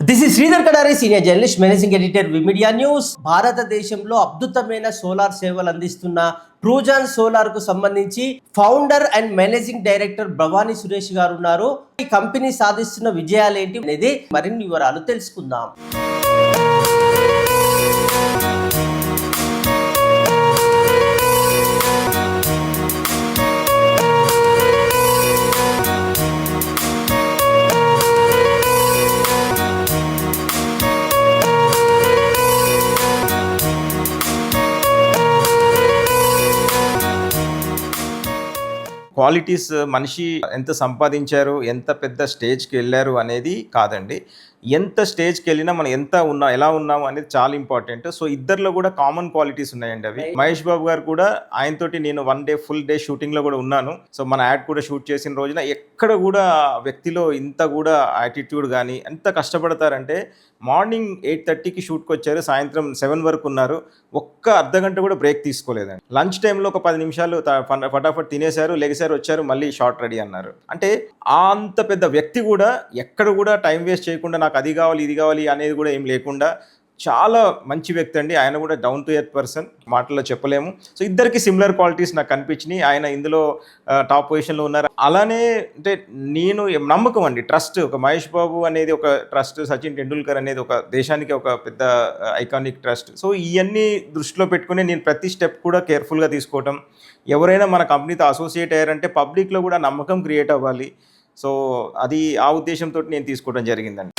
This is Sridhar Kadari senior journalist managing editor V media news భారతదేశంలో అద్భుతమైన solar సేవలు అందిస్తున్న ట్రూజాన్ సోలార్కు సంబంధించి founder and managing director Bhavani Suresh garu ఉన్నారు. ఈ కంపెనీ సాధిస్తున్న విజయాలు ఏంటి అనేది మరిన్ని వివరాలు తెలుసుకుందాం. క్వాలిటీస్ మనిషి ఎంత సంపాదించారు ఎంత పెద్ద స్టేజ్కి వెళ్ళారు అనేది కాదండి. ఎంత స్టేజ్కి వెళ్ళినా మనం ఎంత ఉన్నా ఎలా ఉన్నాము అనేది చాలా ఇంపార్టెంట్. సో ఇద్దరిలో కూడా కామన్ క్వాలిటీస్ ఉన్నాయండి అవి. మహేష్ బాబు గారు కూడా ఆయనతోటి నేను వన్ డే ఫుల్ డే షూటింగ్లో కూడా ఉన్నాను. సో మన యాడ్ కూడా షూట్ చేసిన రోజున ఎక్కడ కూడా వ్యక్తిలో ఇంత కూడా యాటిట్యూడ్ కానీ ఎంత కష్టపడతారంటే మార్నింగ్ ఎయిట్ థర్టీకి షూట్కి వచ్చారు సాయంత్రం సెవెన్ వరకు ఉన్నారు. ఒక్క అర్ధ గంట కూడా బ్రేక్ తీసుకోలేదండి. లంచ్ టైంలో ఒక పది నిమిషాలు ఫటాఫట్ తినేశారు లెగిసారు వచ్చారు మళ్ళీ షార్ట్ రెడీ అన్నారు. అంటే అంత పెద్ద వ్యక్తి కూడా ఎక్కడ కూడా టైం వేస్ట్ చేయకుండా నాకు అది కావాలి ఇది కావాలి అనేది కూడా ఏం లేకుండా చాలా మంచి వ్యక్తి అండి. ఆయన కూడా డౌన్ టు ఎర్త్ పర్సన్ మాటల్లో చెప్పలేము. సో ఇద్దరికి సిమిలర్ క్వాలిటీస్ నాకు కనిపించినాయి ఆయన ఇందులో టాప్ పొజిషన్లో ఉన్నారు. అలానే అంటే నేను నమ్మకం అండి. ట్రస్ట్ ఒక మహేష్ బాబు అనేది ఒక ట్రస్ట్ సచిన్ టెండూల్కర్ అనేది ఒక దేశానికి ఒక పెద్ద ఐకానిక్ ట్రస్ట్ సో ఇవన్నీ దృష్టిలో పెట్టుకుని నేను ప్రతి స్టెప్ కూడా కేర్ఫుల్గా తీసుకోవటం. ఎవరైనా మన కంపెనీతో అసోసియేట్ అయ్యారంటే పబ్లిక్లో కూడా నమ్మకం క్రియేట్ అవ్వాలి. సో అది ఆ ఉద్దేశంతో నేను తీసుకోవడం జరిగిందండి.